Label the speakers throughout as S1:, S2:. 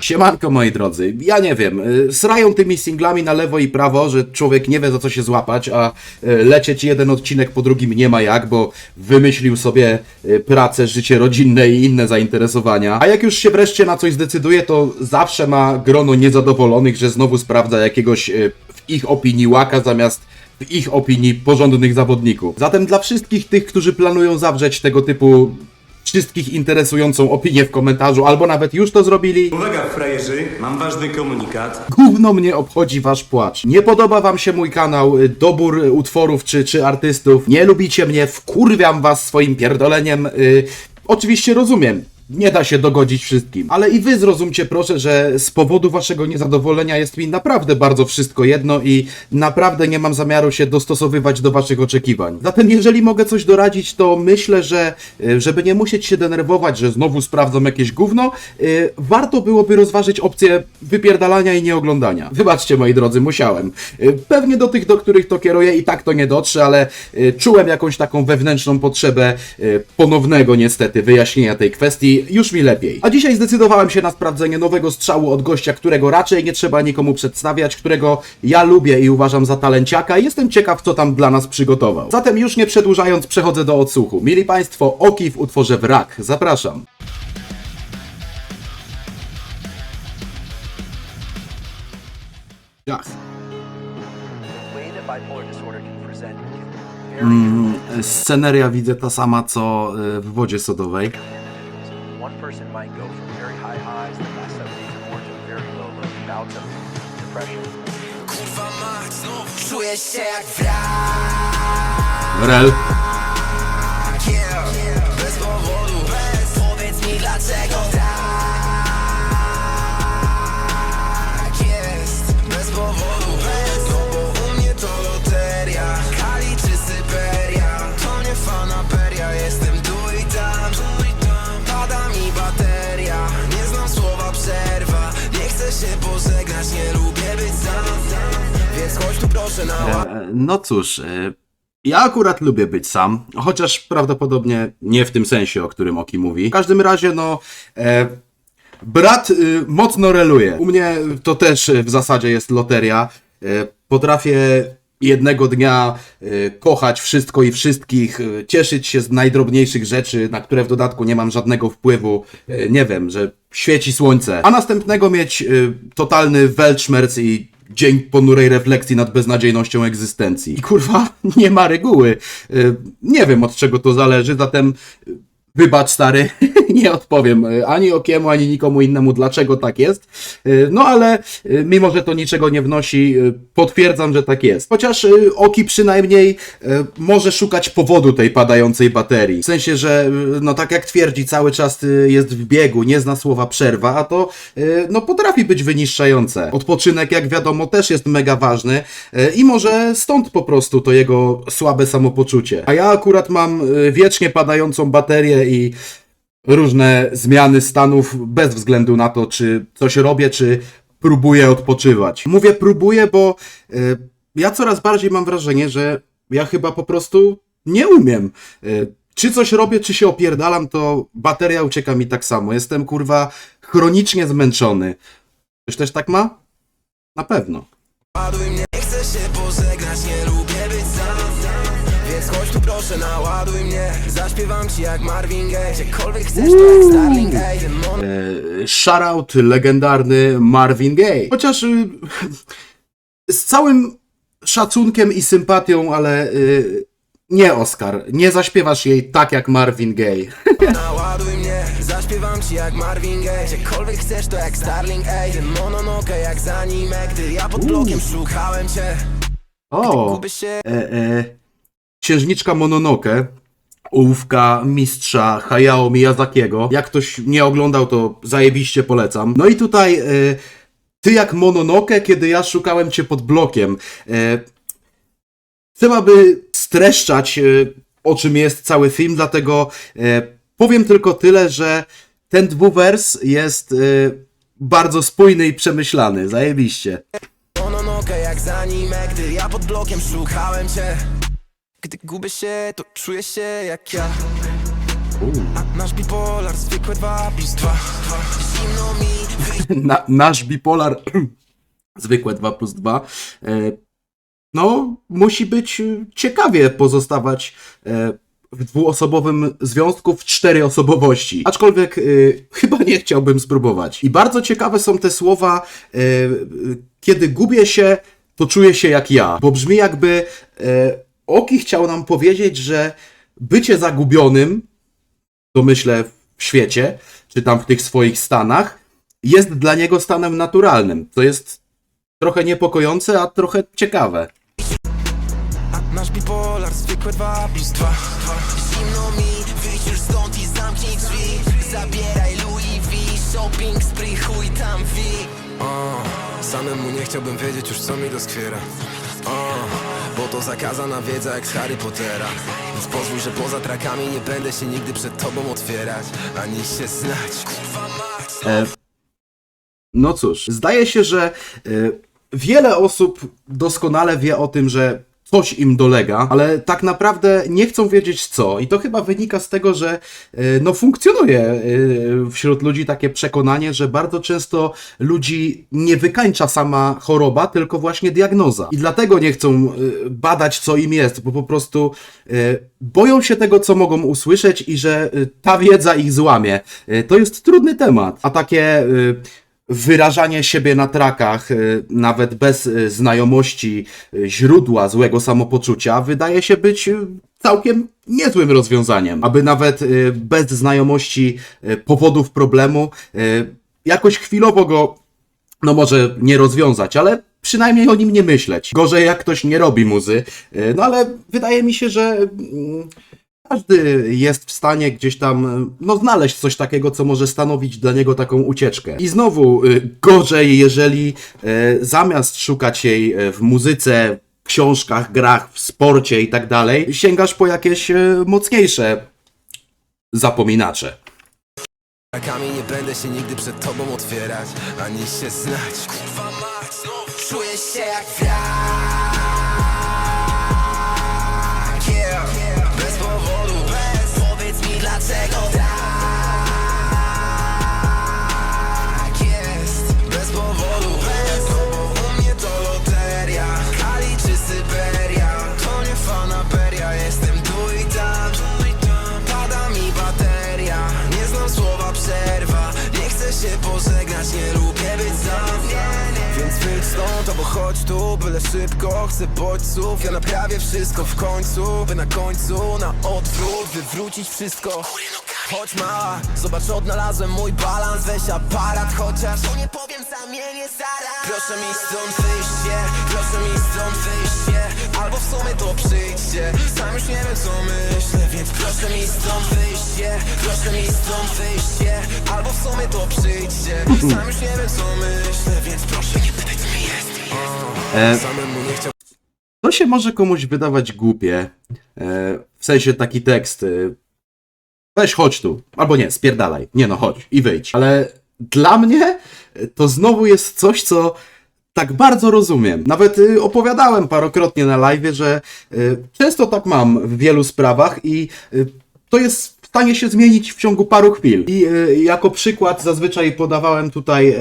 S1: Siemanko moi drodzy, ja nie wiem, y, srają tymi singlami na lewo i prawo, że człowiek nie wie za co się złapać, a y, lecieć jeden odcinek po drugim nie ma jak, bo wymyślił sobie y, pracę, życie rodzinne i inne zainteresowania. A jak już się wreszcie na coś zdecyduje, to zawsze ma grono niezadowolonych, że znowu sprawdza jakiegoś w ich opinii łaka zamiast w ich opinii porządnych zawodników. Zatem dla wszystkich tych, którzy planują zawrzeć tego typu wszystkich interesującą opinię w komentarzu, albo nawet już to zrobili,
S2: Uwaga, frajerzy, mam ważny komunikat.
S1: Gówno mnie obchodzi wasz płacz. Nie podoba wam się mój kanał, y, dobór y, utworów czy, czy artystów, nie lubicie mnie, wkurwiam was swoim pierdoleniem. Y, oczywiście rozumiem. Nie da się dogodzić wszystkim, ale i wy zrozumcie proszę, że z powodu waszego niezadowolenia jest mi naprawdę bardzo wszystko jedno i naprawdę nie mam zamiaru się dostosowywać do waszych oczekiwań. Zatem jeżeli mogę coś doradzić, to myślę, że y, żeby nie musieć się denerwować, że znowu sprawdzam jakieś gówno, y, warto byłoby rozważyć opcję wypierdalania i nieoglądania. Wybaczcie moi drodzy, musiałem. Y, Pewnie do tych, do których to kieruję i tak to nie dotrze, ale czułem jakąś taką wewnętrzną potrzebę ponownego niestety wyjaśnienia tej kwestii. Już mi lepiej. A dzisiaj zdecydowałem się na sprawdzenie nowego strzału od gościa, którego raczej nie trzeba nikomu przedstawiać, którego ja lubię i uważam za talenciaka i jestem ciekaw, co tam dla nas przygotował. Zatem już nie przedłużając, przechodzę do odsłuchu. Mili Państwo, Oki w utworze Wrak. Zapraszam.
S3: Vary
S1: Mm, sceneria widzę ta sama co y, w wodzie sodowej.
S3: Individuals. Person might go from very high highs that last several days or more to very low low bouts of depression.
S4: Kurwa mać, znów czuję się jak wrak
S1: Rel.
S4: No
S1: cóż, e, ja akurat lubię być sam, chociaż prawdopodobnie nie w tym sensie, o którym Oki mówi. W każdym razie, no, e, brat y, mocno reluje. U mnie to też y, w zasadzie jest loteria. E, potrafię jednego dnia y, kochać wszystko i wszystkich, y, cieszyć się z najdrobniejszych rzeczy, na które w dodatku nie mam żadnego wpływu. Y, nie wiem, że świeci słońce. A następnego mieć y, totalny weltschmerz i dzień ponurej refleksji nad beznadziejnością egzystencji. I kurwa, nie ma reguły. Y, Nie wiem od czego to zależy, zatem wybacz stary, nie odpowiem y, ani Okiemu, ani nikomu innemu dlaczego tak jest. Y, No ale y, mimo, że to niczego nie wnosi, potwierdzam, że tak jest. Chociaż Oki przynajmniej może szukać powodu tej padającej baterii. W sensie, że no tak jak twierdzi, cały czas jest w biegu, nie zna słowa przerwa, a to no potrafi być wyniszczające. Odpoczynek, jak wiadomo, też jest mega ważny i może stąd po prostu to jego słabe samopoczucie. A ja akurat mam wiecznie padającą baterię i różne zmiany stanów bez względu na to, czy coś robię, czy próbuję odpoczywać. Mówię próbuję, bo y, ja coraz bardziej mam wrażenie, że ja chyba po prostu nie umiem. Y, czy coś robię, czy się opierdalam, to bateria ucieka mi tak samo. Jestem kurwa chronicznie zmęczony. Ktoś też tak ma? Na pewno.
S4: Nie chcę się pożegnać, nie lubię być sam Więc chodź tu proszę, naładuj mnie. Zaśpiewam ci jak Marvin Gaye. Gdziekolwiek chcesz, to jak Starling, ej Demon
S1: E, shoutout legendarny Marvin Gaye. Chociaż y, z całym szacunkiem i sympatią, ale y, nie Oscar, nie zaśpiewasz jej tak jak Marvin Gaye.
S4: Naładuj mnie, zaśpiewam ci jak Marvin Gaye. Gdziekolwiek chcesz, to jak Starling, ej Demononokę jak z anime. Gdy ja pod blokiem szukałem cię
S1: O,
S4: Gubię się
S1: e, e, księżniczka Mononoke, ołówka mistrza Hayao Miyazakiego. Jak ktoś nie oglądał, to zajebiście polecam. No i tutaj e, ty jak Mononoke, kiedy ja szukałem cię pod blokiem. E, chcę, aby streszczać, e, o czym jest cały film, dlatego e, powiem tylko tyle, że ten dwuwers jest bardzo spójny i przemyślany. Zajebiście.
S4: Mononokę jak z anime Gdy ja pod blokiem szukałem cię Gdy gubię się, to czuję się jak ja A nasz bipolar zwykłe dwa plus dwa Zimno mi,
S1: Na, nasz bipolar, zwykłe 2 plus 2, e, no, musi być e, ciekawie pozostawać e, w dwuosobowym związku w cztery osobowości. Aczkolwiek e, chyba nie chciałbym spróbować. I bardzo ciekawe są te słowa, e, e, kiedy gubię się, to czuję się jak ja. Bo brzmi jakby e, Oki chciał nam powiedzieć, że bycie zagubionym, to myślę w świecie, czy tam w tych swoich stanach, jest dla niego stanem naturalnym. To jest trochę niepokojące, a trochę ciekawe.
S4: nasz bipolar zwykłe 2 plus 2 Zimno mi, wyjdź już stąd i zamknij drzwi Zabieraj Louis V, shopping spree, chuj tam
S5: O, samemu nie chciałbym wiedzieć już co mi doskwiera bo to zakazana wiedza jak z Harry Pottera. Więc pozwól, że poza trakami nie będę się nigdy przed tobą otwierać Ani się znać.
S1: E, no cóż, zdaje się, że e, wiele osób doskonale wie o tym, że coś im dolega, ale tak naprawdę nie chcą wiedzieć co. I to chyba wynika z tego, że e, no, funkcjonuje e, wśród ludzi takie przekonanie, że bardzo często ludzi nie wykańcza sama choroba, tylko właśnie diagnoza. I dlatego nie chcą e, badać, co im jest, bo po prostu boją się tego, co mogą usłyszeć i że ta wiedza ich złamie. To jest trudny temat. A takie wyrażanie siebie na trakach, y, nawet bez y, znajomości y, źródła złego samopoczucia, wydaje się być całkiem niezłym rozwiązaniem. Aby nawet bez znajomości powodów problemu, jakoś chwilowo go, no może nie rozwiązać, ale przynajmniej o nim nie myśleć. Gorzej jak ktoś nie robi muzy, no ale wydaje mi się, że mm, każdy jest w stanie gdzieś tam, no, znaleźć coś takiego, co może stanowić dla niego taką ucieczkę. I znowu, y, gorzej, jeżeli y, zamiast szukać jej w muzyce, książkach, grach, w sporcie i tak dalej, sięgasz po jakieś mocniejsze zapominacze.
S5: Trakami nie będę się nigdy przed tobą otwierać Ani się znać
S4: Kurwa mać, znów czuję się jak wiatr Dlaczego tak jest. Bez powodu, bez bo u mnie to loteria Kali czy Syberia. To nie fanaberia, jestem tu i tam. Pada mi bateria Nie znam słowa przerwa. Nie chcę się pożegnać, nie lubię być sam
S5: wyjdź stąd, albo chodź tu, byle szybko Chcę bodźców, ja naprawię wszystko w końcu By na końcu, na odwrót, wywrócić wszystko. Chodź mała, zobacz odnalazłem mój balans. Weź aparat chociaż
S4: To nie powiem, zamienię zaraz.
S5: Proszę mi stąd wyjście, proszę mi stąd wyjście. Albo w sumie to przyjdźcie, sam już nie wiem co myślę Więc proszę mi stąd wyjście, proszę mi stąd wyjście. Albo w sumie to przyjdźcie, sam już nie wiem co myślę Więc proszę nie pytaj
S1: E, To się może komuś wydawać głupie. E, w sensie taki tekst. E, weź chodź tu. Albo nie, spierdalaj. Nie no, chodź i wyjdź. Ale dla mnie to znowu jest coś, co tak bardzo rozumiem. Nawet opowiadałem parokrotnie na live, że często tak mam w wielu sprawach i to jest w stanie się zmienić w ciągu paru chwil. I jako przykład zazwyczaj podawałem tutaj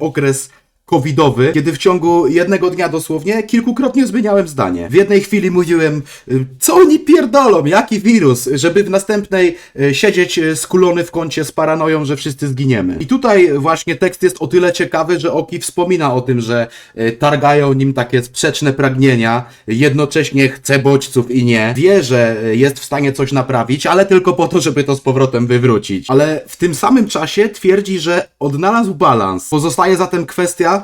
S1: okres covidowy, kiedy w ciągu jednego dnia dosłownie kilkukrotnie zmieniałem zdanie. W jednej chwili mówiłem, y, co oni pierdolą, jaki wirus, żeby w następnej y, siedzieć y, skulony w kącie z paranoją, że wszyscy zginiemy. I tutaj właśnie tekst jest o tyle ciekawy, że Oki wspomina o tym, że targają nim takie sprzeczne pragnienia, jednocześnie chce bodźców i nie. Wie, że jest w stanie coś naprawić, ale tylko po to, żeby to z powrotem wywrócić. Ale w tym samym czasie twierdzi, że odnalazł balans. Pozostaje zatem kwestia,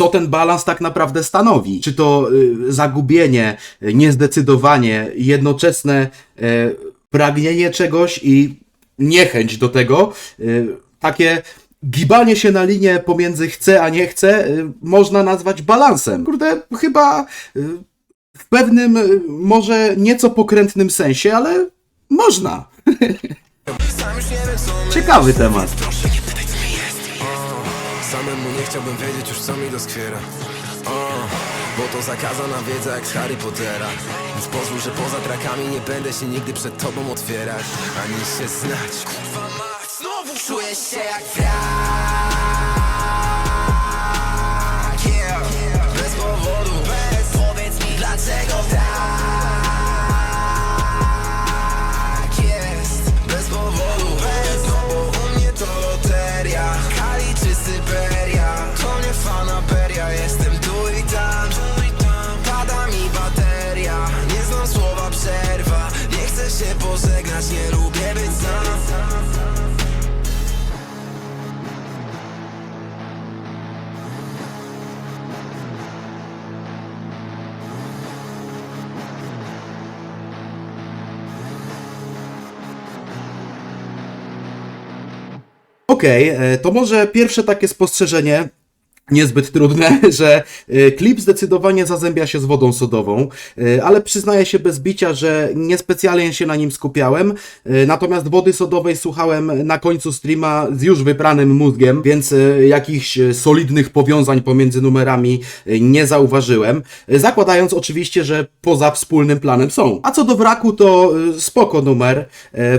S1: co ten balans tak naprawdę stanowi. Czy to y, zagubienie, y, niezdecydowanie, jednoczesne y, pragnienie czegoś i niechęć do tego, takie gibanie się na linie pomiędzy chcę a nie chcę, można nazwać balansem. Kurde, chyba w pewnym, może nieco pokrętnym sensie, ale można. Ciekawy temat.
S5: Samemu nie chciałbym wiedzieć już co mi doskwiera. O, Bo to zakazana wiedza jak z Harry Pottera. Więc pozwól, że poza trakami nie będę się nigdy przed tobą otwierać. Ani się znać. Czuję się jak wrak
S1: Okej, e, to może pierwsze takie spostrzeżenie, niezbyt trudne, że e, klip zdecydowanie zazębia się z wodą sodową, e, ale przyznaję się bez bicia, że niespecjalnie się na nim skupiałem, e, natomiast wody sodowej słuchałem na końcu streama z już wypranym mózgiem, więc jakichś solidnych powiązań pomiędzy numerami nie zauważyłem, zakładając oczywiście, że poza wspólnym planem są. A co do wraku, to spoko numer.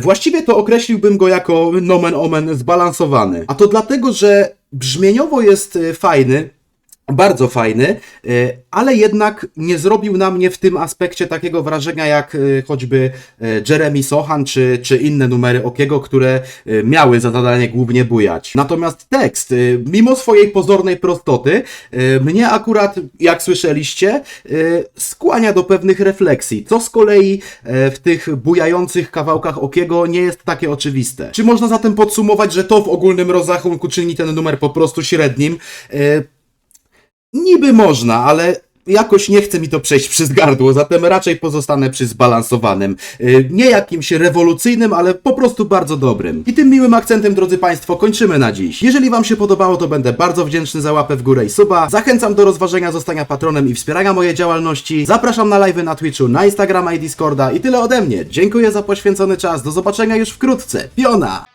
S1: Właściwie to określiłbym go jako nomen omen zbalansowany. A to dlatego, że brzmieniowo jest e, fajny, bardzo fajny, e, ale jednak nie zrobił na mnie w tym aspekcie takiego wrażenia jak e, choćby e, Jeremy Sohan czy, czy inne numery Okiego, które miały za zadanie głównie bujać. Natomiast tekst, mimo swojej pozornej prostoty, mnie akurat, jak słyszeliście, skłania do pewnych refleksji, co z kolei w tych bujających kawałkach Okiego nie jest takie oczywiste. Czy można zatem podsumować, że to w ogólnym rozrachunku czyni ten numer po prostu średnim? Niby można, ale jakoś nie chce mi to przejść przez gardło, zatem raczej pozostanę przy zbalansowanym. Yy, Nie jakimś rewolucyjnym, ale po prostu bardzo dobrym. I tym miłym akcentem, drodzy Państwo, kończymy na dziś. Jeżeli Wam się podobało, to będę bardzo wdzięczny za łapę w górę i suba. Zachęcam do rozważenia zostania patronem i wspierania mojej działalności. Zapraszam na live'y na Twitchu, na Instagrama i Discorda i tyle ode mnie. Dziękuję za poświęcony czas. Do zobaczenia już wkrótce. Piona!